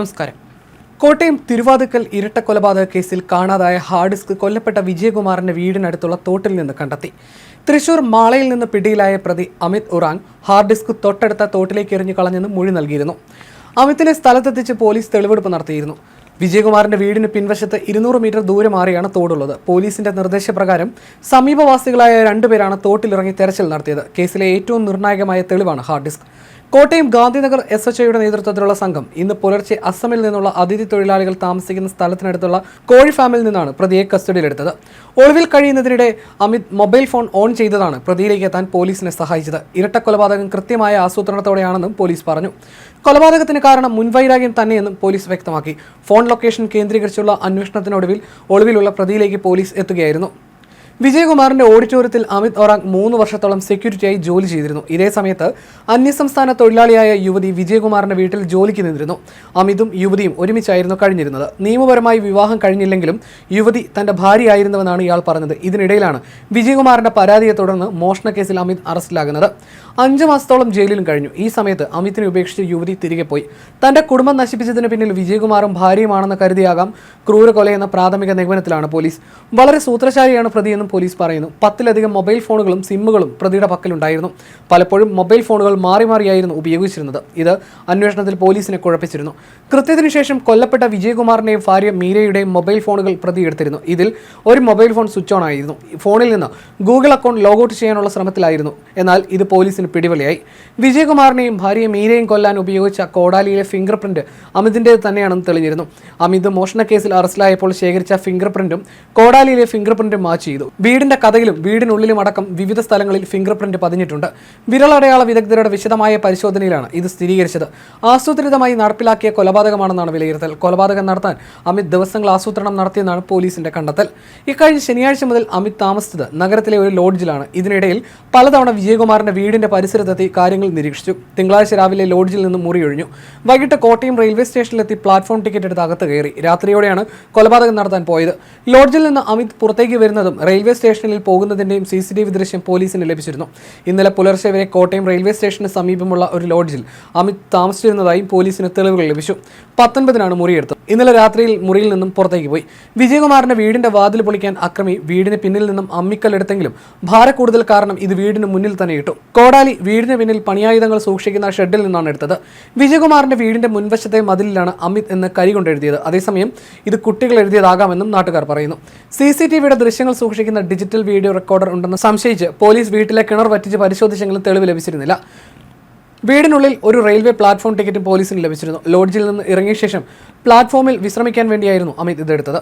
നമസ്കാരം. കോട്ടയം തിരുവാതുക്കൽ ഇരട്ട കൊലപാതക കേസിൽ കാണാതായ ഹാർഡ് ഡിസ്ക് കൊല്ലപ്പെട്ട വിജയകുമാറിന്റെ വീടിനടുത്തുള്ള തോട്ടിൽ നിന്ന് കണ്ടെത്തി. തൃശൂർ മാളയിൽ നിന്ന് പിടിയിലായ പ്രതി അമിത് ഉറാങ് ഹാർഡ് ഡിസ്ക് തൊട്ടടുത്ത തോട്ടിലേക്ക് എറിഞ്ഞു കളഞ്ഞെന്ന് മൊഴി നൽകിയിരുന്നു. അമിത്തിനെ സ്ഥലത്തെത്തിച്ച് പോലീസ് തെളിവെടുപ്പ് നടത്തിയിരുന്നു. വിജയകുമാറിന്റെ വീടിന് പിൻവശത്ത് ഇരുന്നൂറ് മീറ്റർ ദൂരെ മാറിയാണ് തോടുള്ളത്. പോലീസിന്റെ നിർദ്ദേശപ്രകാരം സമീപവാസികളായ രണ്ടുപേരാണ് തോട്ടിലിറങ്ങി തെരച്ചിൽ നടത്തിയത്. കേസിലെ ഏറ്റവും നിർണായകമായ തെളിവാണ് hard disk. Kottayam Gandhinagar S H ഒയുടെ നേതൃത്വത്തിലുള്ള സംഘം ഇന്ന് പുലർച്ചെ അസമിൽ നിന്നുള്ള അതിഥി തൊഴിലാളികൾ താമസിക്കുന്ന സ്ഥലത്തിനടുത്തുള്ള കോഴി ഫാമിൽ നിന്നാണ് പ്രതിയെ കസ്റ്റഡിയിലെടുത്തത്. ഒളിവിൽ കഴിയുന്നതിനിടെ അമിത് മൊബൈൽ ഫോൺ ഓൺ ചെയ്തതാണ് പ്രതിയിലേക്ക് എത്താൻ പോലീസിനെ സഹായിച്ചത്. ഇരട്ട കൊലപാതകം കൃത്യമായ ആസൂത്രണത്തോടെയാണെന്നും പോലീസ് പറഞ്ഞു. കൊലപാതകത്തിന് കാരണം മുൻവൈരാഗ്യം തന്നെയെന്നും പോലീസ് വ്യക്തമാക്കി. ഫോൺ ലൊക്കേഷൻ കേന്ദ്രീകരിച്ചുള്ള അന്വേഷണത്തിനൊടുവിൽ ഒളിവിലുള്ള പ്രതിയിലേക്ക് പോലീസ് എത്തുകയായിരുന്നു. വിജയകുമാറിന്റെ ഓഡിറ്റോറിയത്തിൽ അമിത് ഒറാങ് മൂന്ന് വർഷത്തോളം സെക്യൂരിറ്റിയായി ജോലി ചെയ്തിരുന്നു. ഇതേ സമയത്ത് അന്യസംസ്ഥാന തൊഴിലാളിയായ യുവതി വിജയകുമാറിന്റെ വീട്ടിൽ ജോലിക്ക് നിന്നിരുന്നു. അമിതും യുവതിയും ഒരുമിച്ചായിരുന്നു കഴിഞ്ഞിരുന്നത്. നിയമപരമായി വിവാഹം കഴിഞ്ഞില്ലെങ്കിലും യുവതി തന്റെ ഭാര്യയായിരുന്നുവെന്നാണ് ഇയാൾ പറഞ്ഞത്. ഇതിനിടയിലാണ് വിജയകുമാറിന്റെ പരാതിയെ തുടർന്ന് മോഷണ കേസിൽ അമിത് അറസ്റ്റിലാകുന്നത്. അഞ്ചു മാസത്തോളം ജയിലിലും കഴിഞ്ഞു. ഈ സമയത്ത് അമിതിനെ ഉപേക്ഷിച്ച് യുവതി തിരികെ പോയി. തന്റെ കുടുംബം നശിപ്പിച്ചതിന് പിന്നിൽ വിജയകുമാറും ഭാര്യയുമാണെന്ന് കരുതിയാകാം ക്രൂരകൊലയെന്ന പ്രാഥമിക നിഗമനത്തിലാണ് പോലീസ്. വളരെ സൂത്രശാലിയാണ് പ്രതിയെന്നും പോലീസ് പറയുന്നു. പത്തിലധികം മൊബൈൽ ഫോണുകളും സിമ്മുകളും പ്രതിയുടെ പക്കലുണ്ടായിരുന്നു. പലപ്പോഴും മൊബൈൽ ഫോണുകൾ മാറി മാറിയായിരുന്നു ഉപയോഗിച്ചിരുന്നത്. ഇത് അന്വേഷണത്തിൽ പോലീസിനെ കുഴപ്പിച്ചിരുന്നു. കൃത്യത്തിനു ശേഷം കൊല്ലപ്പെട്ട വിജയകുമാറിന്റെയും ഭാര്യ മീരയുടെയും മൊബൈൽ ഫോണുകൾ പ്രതിയെടുത്തിരുന്നു ഇതിൽ ഒരു മൊബൈൽ ഫോൺ സ്വിച്ച് ഓൺ ആയിരുന്നു. ഫോണിൽ നിന്ന് ഗൂഗിൾ അക്കൗണ്ട് ലോഗൌട്ട് ചെയ്യാനുള്ള ശ്രമത്തിലായിരുന്നു. എന്നാൽ ഇത് പോലീസിന് പിടിവലിയായി. വിജയകുമാറിനെയും ഭാര്യ മീരയും കൊല്ലാൻ ഉപയോഗിച്ച കോടാലിയിലെ ഫിംഗർ പ്രിന്റ് അമിതിന്റെ തന്നെയാണെന്ന് തെളിഞ്ഞിരുന്നു. അമിത് മോഷണ കേസിൽ അറസ്റ്റിലായപ്പോൾ ശേഖരിച്ച ഫിംഗർ പ്രിന്റും കോടാലിയിലെ ഫിംഗർ പ്രിന്റും മാച്ച് ചെയ്തു. വീടിന്റെ കഥയിലും വീടിനുള്ളിലും അടക്കം വിവിധ സ്ഥലങ്ങളിൽ ഫിംഗർ പ്രിന്റ് പതിഞ്ഞിട്ടുണ്ട്. വിരലടയാള വിദഗ്ധരുടെ വിശദമായ പരിശോധനയിലാണ് ഇത് സ്ഥിരീകരിച്ചത്. ആസൂത്രിതമായി നടപ്പിലാക്കിയ കൊലപാതകമാണെന്നാണ് വിലയിരുത്തൽ. കൊലപാതകം നടത്താൻ അമിത് ദിവസങ്ങൾ ആസൂത്രണം നടത്തിയെന്നാണ് പോലീസിന്റെ കണ്ടെത്തൽ. ഇക്കഴിഞ്ഞ ശനിയാഴ്ച മുതൽ അമിത് താമസിച്ചത് നഗരത്തിലെ ഒരു ലോഡ്ജിലാണ്. ഇതിനിടയിൽ പലതവണ വിജയകുമാറിന്റെ വീടിന്റെ പരിസരത്തെത്തി കാര്യങ്ങൾ നിരീക്ഷിച്ചു. തിങ്കളാഴ്ച രാവിലെ ലോഡ്ജിൽ നിന്ന് മുറിയൊഴിഞ്ഞു. വൈകിട്ട് കോട്ടയം റെയിൽവേ സ്റ്റേഷനിലെത്തി പ്ലാറ്റ്ഫോം ടിക്കറ്റ് എടുത്ത് അകത്ത് കയറി. രാത്രിയോടെയാണ് കൊലപാതകം നടത്താൻ പോയത്. ലോഡ്ജിൽ നിന്ന് അമിത് പുറത്തേക്ക് വരുന്നതും റെയിൽവേ സ്റ്റേഷനിൽ പോകുന്നതിന്റെയും സി സി ടി വി ദൃശ്യം പോലീസിന് ലഭിച്ചിരുന്നു. ഇന്നലെ പുലർച്ചെ വരെ കോട്ടയം റെയിൽവേ സ്റ്റേഷന് സമീപമുള്ള ഒരു ലോഡ്ജിൽ അമിത് താമസിച്ചിരുന്നതായും പോലീസിന് തെളിവുകൾ ലഭിച്ചു. പത്തൊൻപതിനാണ് മുറിയെടുത്തത്. ഇന്നലെ രാത്രിയിൽ മുറിയിൽ നിന്നും പുറത്തേക്ക് പോയി. വിജയകുമാറിന്റെ വീടിന്റെ വാതിൽ പൊളിക്കാൻ അക്രമി വീടിന് പിന്നിൽ നിന്നും അമ്മിക്കല്ലെടുത്തെങ്കിലും ഭാരക്കൂടുതൽ കാരണം ഇത് വീടിന് മുന്നിൽ തന്നെ ഇട്ടു. കോടാലി വീടിന് പിന്നിൽ പണിയായുധങ്ങൾ സൂക്ഷിക്കുന്ന ഷെഡിൽ നിന്നാണ് എടുത്തത്. വിജയകുമാറിന്റെ വീടിന്റെ മുൻവശത്തെ മതിലിലാണ് അമിത് എന്ന് കരി കൊണ്ട് എഴുതിയത്. അതേസമയം ഇത് കുട്ടികൾ എഴുതിയതാകാമെന്നും നാട്ടുകാർ പറയുന്നു. സി സി ടി വിയുടെ ദൃശ്യങ്ങൾ സൂക്ഷിക്കുന്ന ഡിജിറ്റൽ വീഡിയോ റെക്കോർഡർ ഉണ്ടെന്ന് സംശയിച്ച് പോലീസ് വീട്ടിലെ കിണർ വറ്റിച്ച് പരിശോധിച്ചെങ്കിലും തെളിവ് ലഭിച്ചിരുന്നില്ല. വീടിനുള്ളിൽ ഒരു റെയിൽവേ പ്ലാറ്റ്ഫോം ടിക്കറ്റ് പോലീസിന് ലഭിച്ചിരുന്നു. ലോഡ്ജിൽ നിന്ന് ഇറങ്ങിയ ശേഷം പ്ലാറ്റ്ഫോമിൽ വിശ്രമിക്കാൻ വേണ്ടിയായിരുന്നു അമിത് ഇതെടുത്തത്.